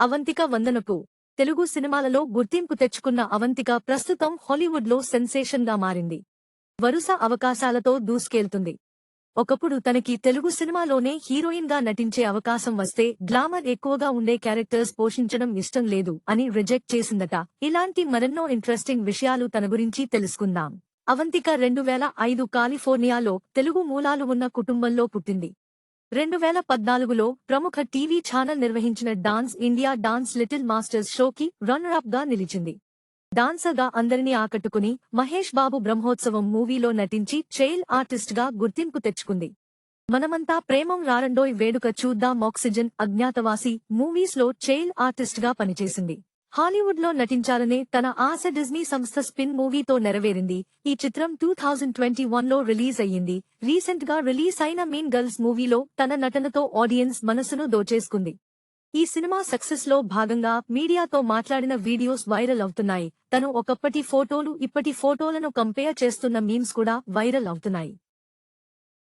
అవంతిక వందనపు. తెలుగు సినిమాలలో గుర్తింపు తెచ్చుకున్న అవంతిక ప్రస్తుతం హాలీవుడ్లో సెన్సేషన్గా మారింది. వరుస అవకాశాలతో దూసుకెళ్తుంది. ఒకప్పుడు తనకి తెలుగు సినిమాలోనే హీరోయిన్గా నటించే అవకాశం వస్తే గ్లామర్ ఎక్కువగా ఉండే క్యారెక్టర్స్ పోషించడం ఇష్టం లేదు అని రిజెక్ట్ చేసిందట. ఇలాంటి మరెన్నో ఇంట్రెస్టింగ్ విషయాలు తన గురించి తెలుసుకుందాం. అవంతిక రెండు వేల ఐదు కాలిఫోర్నియాలో తెలుగు మూలాలు ఉన్న కుటుంబంలో పుట్టింది. రెండు వేల పద్నాలుగులో ప్రముఖ టీవీ ఛానల్ నిర్వహించిన dance India dance little masters షోకి రన్నర్అప్గా గా నిలిచింది. డాన్సర్గా అందరినీ ఆకట్టుకుని మహేష్ బాబు బ్రహ్మోత్సవం మూవీలో నటించి చైల్డ్ ఆర్టిస్ట్గా గుర్తింపు తెచ్చుకుంది. మనమంతా ప్రేమం రారండోయ్ వేడుక చూద్దాం ఆక్సిజన్ అజ్ఞాతవాసి మూవీస్లో చైల్ చైల్డ్ ఆర్టిస్ట్గా పనిచేసింది. హాలీవుడ్లో నటించాలనే తన ఆశ డిజ్నీ సంస్థ స్పిన్ మూవీతో నెరవేరింది. ఈ చిత్రం టూ థౌజండ్ ట్వంటీ వన్లో రిలీజ్ అయ్యింది. రీసెంట్గా రిలీజ్ అయిన మీన్ గర్ల్స్ మూవీలో తన నటనతో ఆడియన్స్ మనసును దోచేసుకుంది. ఈ సినిమా సక్సెస్లో భాగంగా మీడియాతో మాట్లాడిన వీడియోస్ వైరల్ అవుతున్నాయి. తను ఒకప్పటి ఫోటోలు ఇప్పటి ఫోటోలను కంపేర్ చేస్తున్న మీమ్స్ కూడా వైరల్ అవుతున్నాయి.